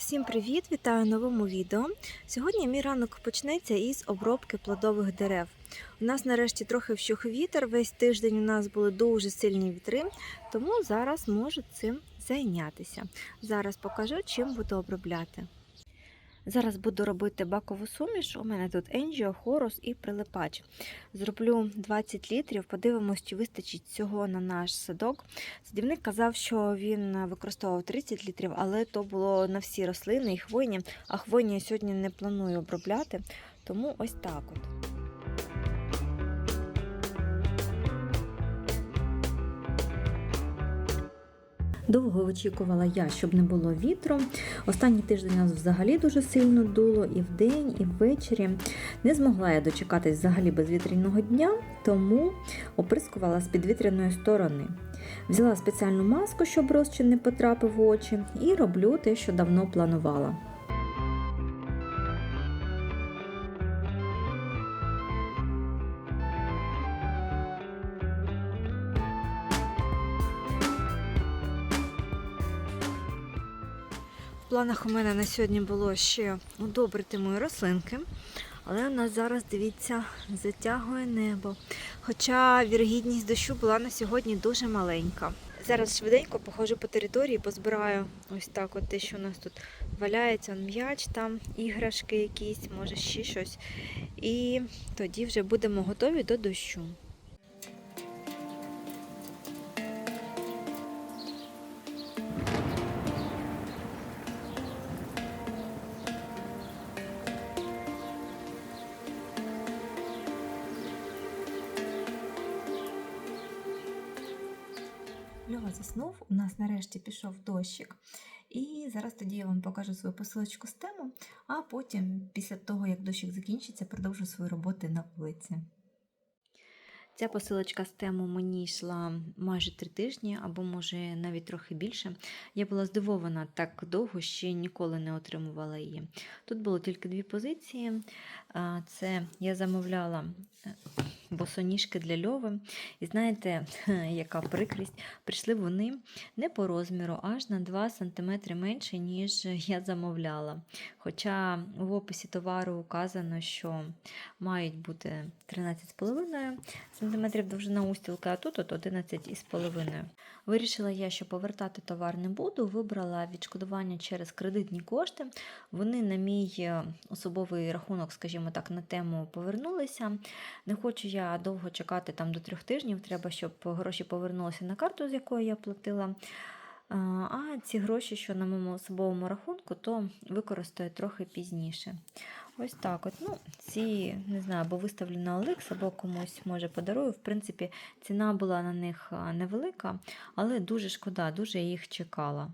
Всім привіт! Вітаю в новому відео. Сьогодні мій ранок почнеться із обробки плодових дерев. У нас нарешті трохи вщух вітер. Весь тиждень у нас були дуже сильні вітри, тому зараз можу цим зайнятися. Зараз покажу, чим буду обробляти. Зараз буду робити бакову суміш. У мене тут енджіо, хорус і прилипач. Зроблю 20 літрів, подивимось, чи вистачить цього на наш садок. Садівник казав, що він використовував 30 літрів, але то було на всі рослини і хвойні. А хвойні я сьогодні не планую обробляти, тому ось так от. Довго очікувала я, щоб не було вітру. Останній тиждень нас взагалі дуже сильно дуло і вдень, і ввечері. Не змогла я дочекатись взагалі безвітряного дня, тому оприскувала з підвітряної сторони. Взяла спеціальну маску, щоб розчин не потрапив в очі, і роблю те, що давно планувала. Планах у мене на сьогодні було ще удобрити мої рослинки. Але у нас зараз, дивіться, затягує небо. Хоча вірогідність дощу була на сьогодні дуже маленька. Зараз швиденько походжу по території, позбираю ось так от те, що у нас тут валяється, м'яч там, іграшки якісь, може ще щось. І тоді вже будемо готові до дощу. Нарешті пішов дощик. І зараз тоді я вам покажу свою посилочку з тему, а потім, після того, як дощик закінчиться, продовжу свої роботи на вулиці. Ця посилочка з тему мені йшла майже три тижні, або, може, навіть трохи більше. Я була здивована так довго, ще ніколи не отримувала її. Тут було тільки дві позиції. Це я замовляла е, босоніжки для льови. І знаєте, яка прикрість? Прийшли вони не по розміру, аж на 2 см менше, ніж я замовляла. Хоча в описі товару указано, що мають бути 13,5 см довжина устілки, а тут от 11,5 Вирішила я, що повертати товар не буду. Вибрала відшкодування через кредитні кошти. Вони на мій е, особовий рахунок, скажімо так, на тему повернулися. Не хочу я довго чекати там до трьох тижнів. Треба, щоб гроші повернулися на карту, з якої я платила. А ці гроші, що на моєму особовому рахунку, то використаю трохи пізніше. Ось так от. Ну, Ці, не знаю, або виставлю на OLX, або комусь може подарую. В принципі, ціна була на них невелика, але дуже шкода, дуже їх чекала.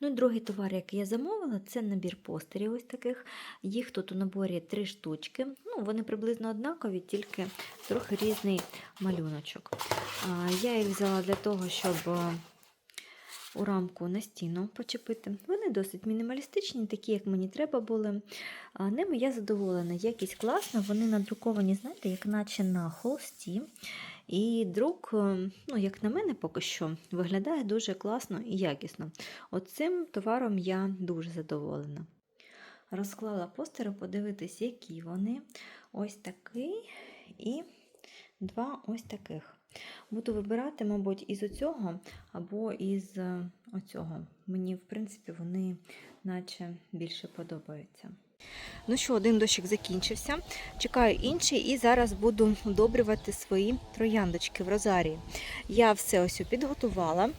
Ну другий товар, який я замовила, це набір постерів. ось таких. Їх тут у наборі три штучки. Ну, Вони приблизно однакові, тільки трохи різний малюночок. Я їх взяла для того, щоб у рамку на стіну почепити. Вони досить мінімалістичні, такі, як мені треба були. Ними я задоволена. Якість класна, вони надруковані, знаєте, як наче на холсті. І друк, ну, як на мене, поки що, виглядає дуже класно і якісно. Оцим товаром я дуже задоволена. Розклала постери, подивитись, які вони. Ось такий і два ось таких. Буду вибирати, мабуть, із оцього або із е, оцього. Мені, в принципі, вони наче більше подобаються. Ну що, один дощик закінчився. Чекаю інший, і зараз буду удобрювати свої трояндочки в розарії. Я все ось підготувала.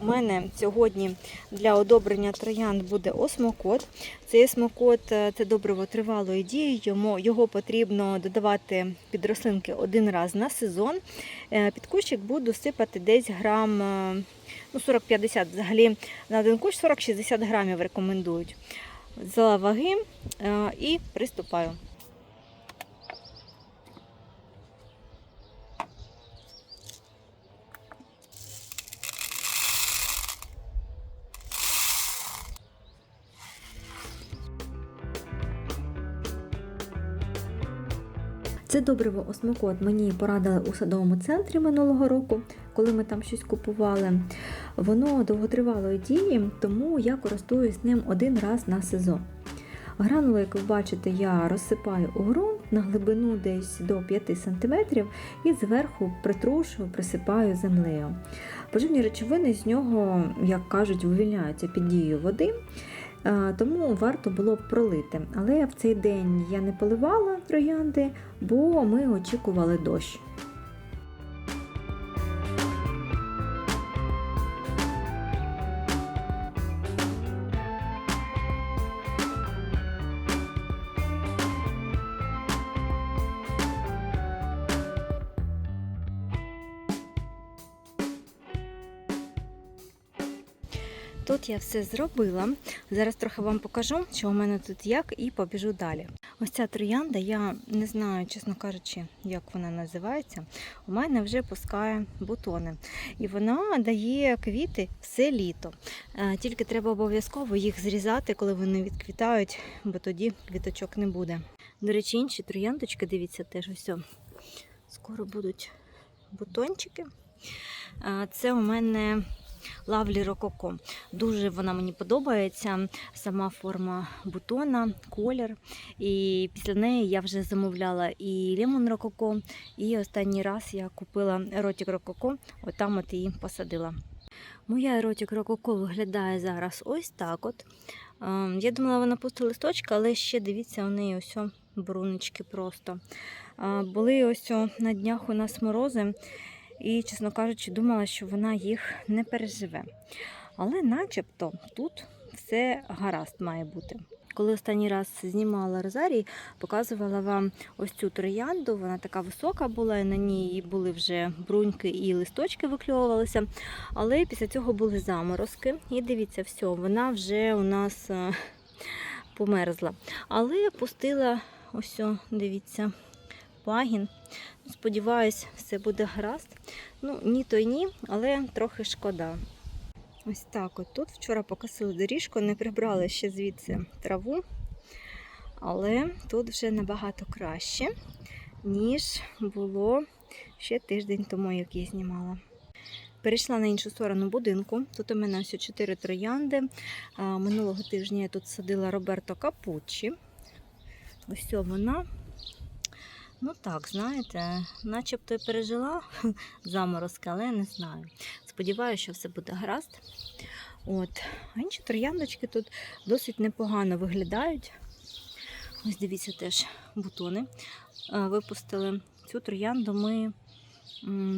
У мене сьогодні для одобрення троянд буде осмокот. Цей осмокот це добриво тривалої дії, йому, його потрібно додавати під рослинки один раз на сезон. Під кущик буду сипати десь грам ну 40-50 взагалі на один кущ 40-60 грамів рекомендують. Взяла ваги і приступаю. Це добриво осмокот мені порадили у садовому центрі минулого року, коли ми там щось купували. Воно довготривалої дії, тому я користуюсь ним один раз на сезон. Гранули, як ви бачите, я розсипаю у ґрунт на глибину десь до 5 см і зверху притрушую, присипаю землею. Поживні речовини з нього, як кажуть, вивільняються під дією води, тому варто було б пролити. Але в цей день я не поливала троянди, бо ми очікували дощ. Тут я все зробила. Зараз трохи вам покажу, що у мене тут як, і побіжу далі. Ось ця троянда, я не знаю, чесно кажучи, як вона називається. У мене вже пускає бутони. І вона дає квіти все літо. Е, Тільки треба обов'язково їх зрізати, коли вони відквітають, бо тоді квіточок не буде. До речі, інші трояндочки, дивіться, теж ось. Скоро будуть бутончики. Е, Це у мене Лавлі Рококо. Дуже вона мені подобається. Сама форма бутона, колір. І після неї я вже замовляла і Лемон Рококо, і останній раз я купила еротік Рококо, отам от її посадила. Моя еротік Рококо виглядає зараз ось так. от. Е, Я думала, вона пусти листочка, але ще дивіться, у неї ось о просто. Е, Були ось на днях у нас морози. І, чесно кажучи, думала, що вона їх не переживе. Але начебто тут все гаразд має бути. Коли останній раз знімала розарій, показувала вам ось цю троянду. Вона така висока була, і на ній були вже бруньки і листочки викльовувалися. Але після цього були заморозки. І дивіться, все, вона вже у нас е, померзла. Але пустила ось, дивіться, пагін. Сподіваюсь, все буде гаразд. Ну, ні, то й ні, але трохи шкода. Ось так от тут вчора покосили доріжку, не прибрали ще звідси траву, але тут вже набагато краще, ніж було ще тиждень тому, як я знімала. Перейшла на іншу сторону будинку. Тут у мене ось чотири троянди. Минулого тижня я тут садила Роберто Капуччі. Ось вона. Ну так, знаєте, начебто і пережила заморозки, але не знаю. Сподіваюся, що все буде гаразд. От. А інші трояндочки тут досить непогано виглядають. Ось дивіться теж бутони. Е, Випустили цю троянду ми,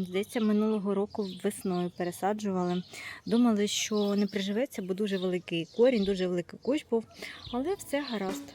здається, минулого року весною пересаджували. Думали, що не приживеться, бо дуже великий корінь, дуже великий кущ був, але все гаразд.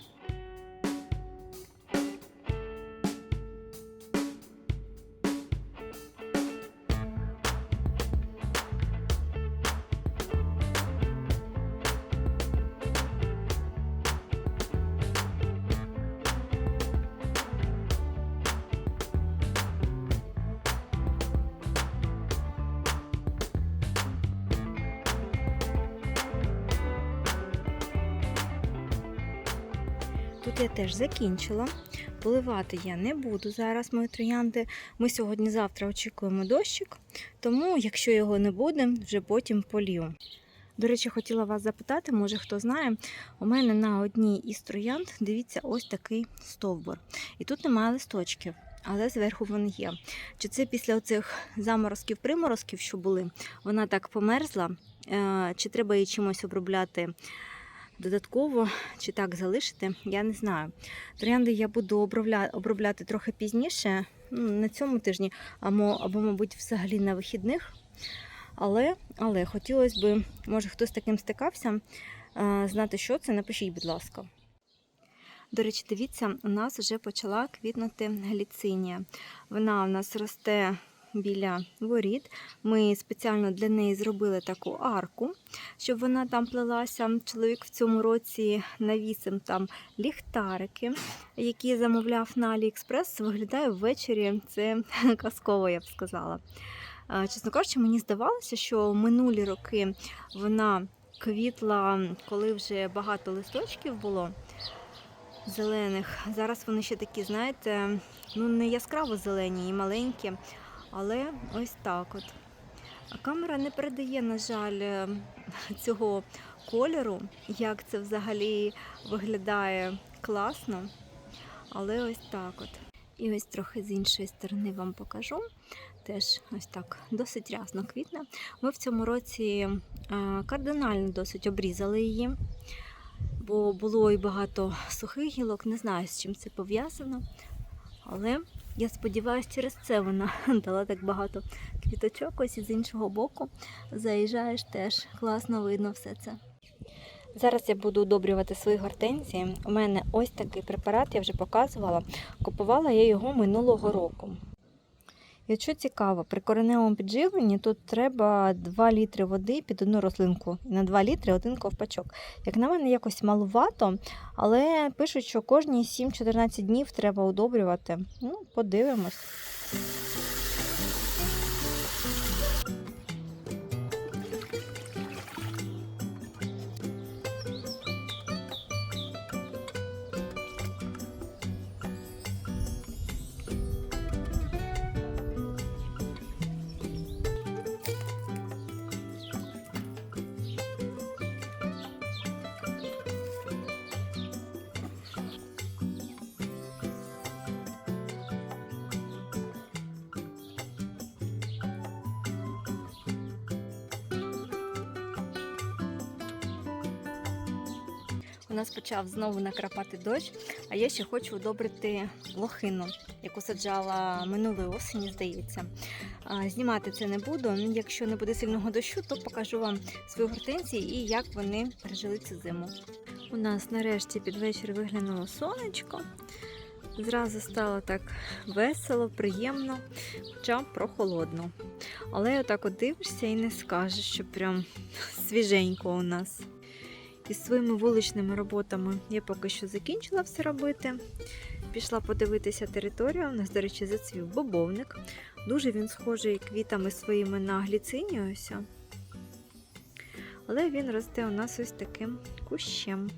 Я теж закінчила. Поливати я не буду зараз мої троянди. Ми сьогодні-завтра очікуємо дощик, тому, якщо його не буде, вже потім полію. До речі, хотіла вас запитати, може хто знає, у мене на одній із троянд, дивіться, ось такий стовбур. І тут немає листочків, але зверху вони є. Чи це після оцих заморозків, приморозків, що були, вона так померзла, е, чи треба її чимось обробляти додатково, чи так залишити, я не знаю. Троянди я буду обробляти трохи пізніше, ну, на цьому тижні, або, мабуть, взагалі на вихідних. Але, але хотілося б, може хтось з таким стикався, знати, що це, напишіть, будь ласка. До речі, дивіться, у нас вже почала квітнути гліцинія. Вона у нас росте біля воріт. Ми спеціально для неї зробили таку арку, щоб вона там плелася. Чоловік в цьому році навісив там ліхтарики, які замовляв на Аліекспрес. Виглядає ввечері. Це казково, я б сказала. Чесно кажучи, мені здавалося, що минулі роки вона квітла, коли вже багато листочків було зелених. Зараз вони ще такі, знаєте, ну не яскраво зелені і маленькі, але ось так от. Камера не передає, на жаль, е, цього кольору, як це взагалі виглядає класно. Але ось так от. І ось трохи з іншої сторони вам покажу. Теж ось так досить рясно квітне. Ми в цьому році е, кардинально досить обрізали її, бо було і багато сухих гілок. Не знаю, з чим це пов'язано. Але я сподіваюся, через це вона дала так багато квіточок. Ось і з іншого боку заїжджаєш теж класно видно все це. Зараз я буду удобрювати свої гортензії. У мене ось такий препарат, я вже показувала. Купувала я його минулого року. І що цікаво, при кореневому підживленні тут треба 2 літри води під одну рослинку. І на 2 літри один ковпачок. Як на мене, якось малувато, але пишуть, що кожні 7-14 днів треба удобрювати. Ну, подивимось. У нас почав знову накрапати дощ, а я ще хочу удобрити лохину, яку саджала минулої осені, здається. Знімати це не буду. Якщо не буде сильного дощу, то покажу вам свої гортензії і як вони пережили цю зиму. У нас нарешті під вечір виглянуло сонечко. Зразу стало так весело, приємно, хоча прохолодно. Але отак от дивишся і не скажеш, що прям свіженько у нас. Із своїми вуличними роботами я поки що закінчила все робити. Пішла подивитися територію. У нас, до речі, зацвів бобовник. Дуже він схожий квітами своїми на гліциніуся. Але він росте у нас ось таким кущем.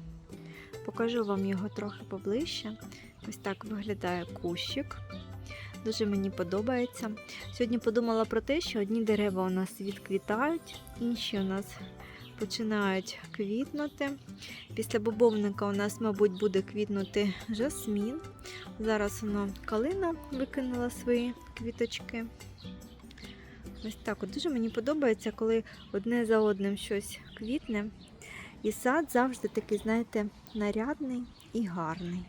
Покажу вам його трохи поближче. Ось так виглядає кущик. Дуже мені подобається. Сьогодні подумала про те, що одні дерева у нас відквітають, інші у нас починають квітнути. Після бобовника у нас, мабуть, буде квітнути жасмін. Зараз воно калина викинула свої квіточки. Ось так от дуже мені подобається, коли одне за одним щось квітне. І сад завжди такий, знаєте, нарядний і гарний.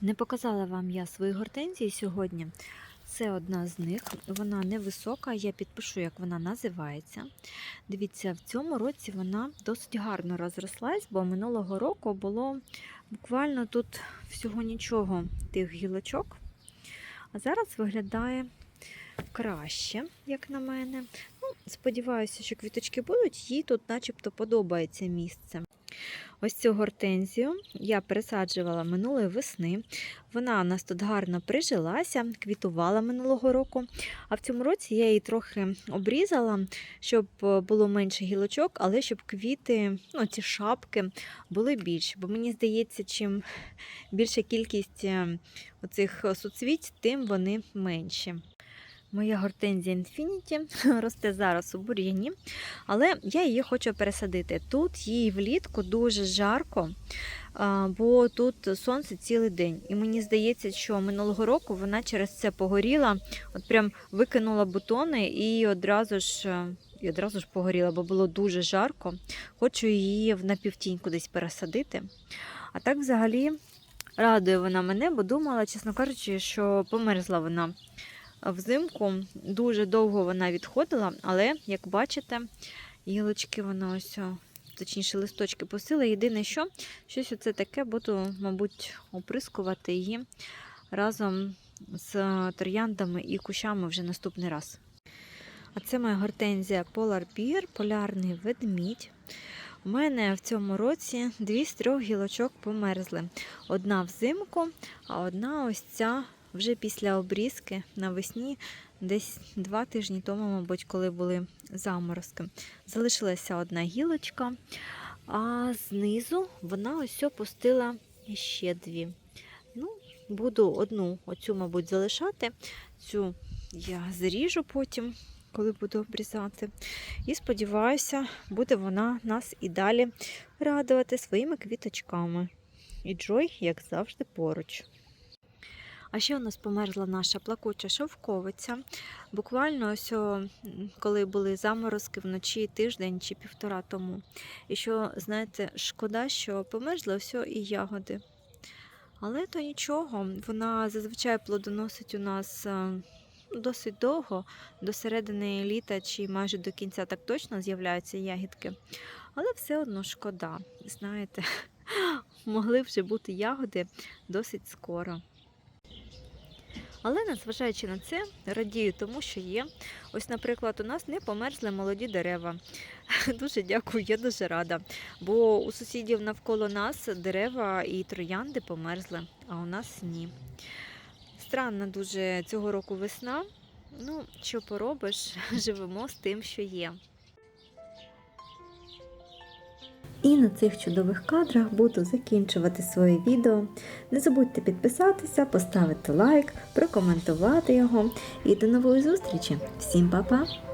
Не показала вам я свої гортензії сьогодні. Це одна з них. Вона невисока, я підпишу, як вона називається. Дивіться, в цьому році вона досить гарно розрослась, бо минулого року було буквально тут всього нічого тих гілочок. А зараз виглядає краще, як на мене. Ну, Сподіваюся, що квіточки будуть, їй тут начебто подобається місце. Ось цю гортензію я пересаджувала минулої весни. Вона у нас тут гарно прижилася, квітувала минулого року. А в цьому році я її трохи обрізала, щоб було менше гілочок, але щоб квіти, ну, ці шапки були більші. Бо мені здається, чим більша кількість е, оцих суцвіть, тим вони менші. Моя гортензія Infinity росте зараз у бур'яні, але я її хочу пересадити. Тут їй влітку дуже жарко, бо тут сонце цілий день. І мені здається, що минулого року вона через це погоріла, от прям викинула бутони і одразу ж е, і одразу ж погоріла, бо було дуже жарко. Хочу її в напівтінь кудись пересадити. А так взагалі радує вона мене, бо думала, чесно кажучи, що померзла вона. Взимку дуже довго вона відходила, але, як бачите, гілочки вона ось, точніше, листочки посила. Єдине, що щось оце таке, буду, мабуть, оприскувати її разом з трояндами і кущами вже наступний раз. А це моя гортензія Polar Bear, полярний ведмідь. У мене в цьому році дві з трьох гілочок померзли. Одна взимку, а одна ось ця вже після обрізки навесні, десь два тижні тому, мабуть, коли були заморозки. Залишилася одна гілочка, а знизу вона ось опустила ще дві. Ну, Буду одну, оцю, мабуть, залишати. Цю я зріжу потім, коли буду обрізати. І сподіваюся, буде вона нас і далі радувати своїми квіточками. І Джой, як завжди, поруч. А ще у нас померзла наша плакуча шовковиця. Буквально ось, коли були заморозки вночі тиждень чи півтора тому. І що, знаєте, шкода, що померзли ось і ягоди. Але то нічого, вона зазвичай плодоносить у нас е, досить довго, до середини літа чи майже до кінця так точно з'являються ягідки. Але все одно шкода. Знаєте, могли вже бути ягоди досить скоро. Але незважаючи на це, радію тому, що є. Ось, наприклад, у нас не померзли молоді дерева. Дуже дякую, я дуже рада. Бо у сусідів навколо нас дерева і троянди померзли, а у нас ні. Странна дуже цього року весна. Ну, що поробиш, живемо з тим, що є. І на цих чудових кадрах буду закінчувати своє відео. Не забудьте підписатися, поставити лайк, прокоментувати його. І до нової зустрічі! Всім па-па!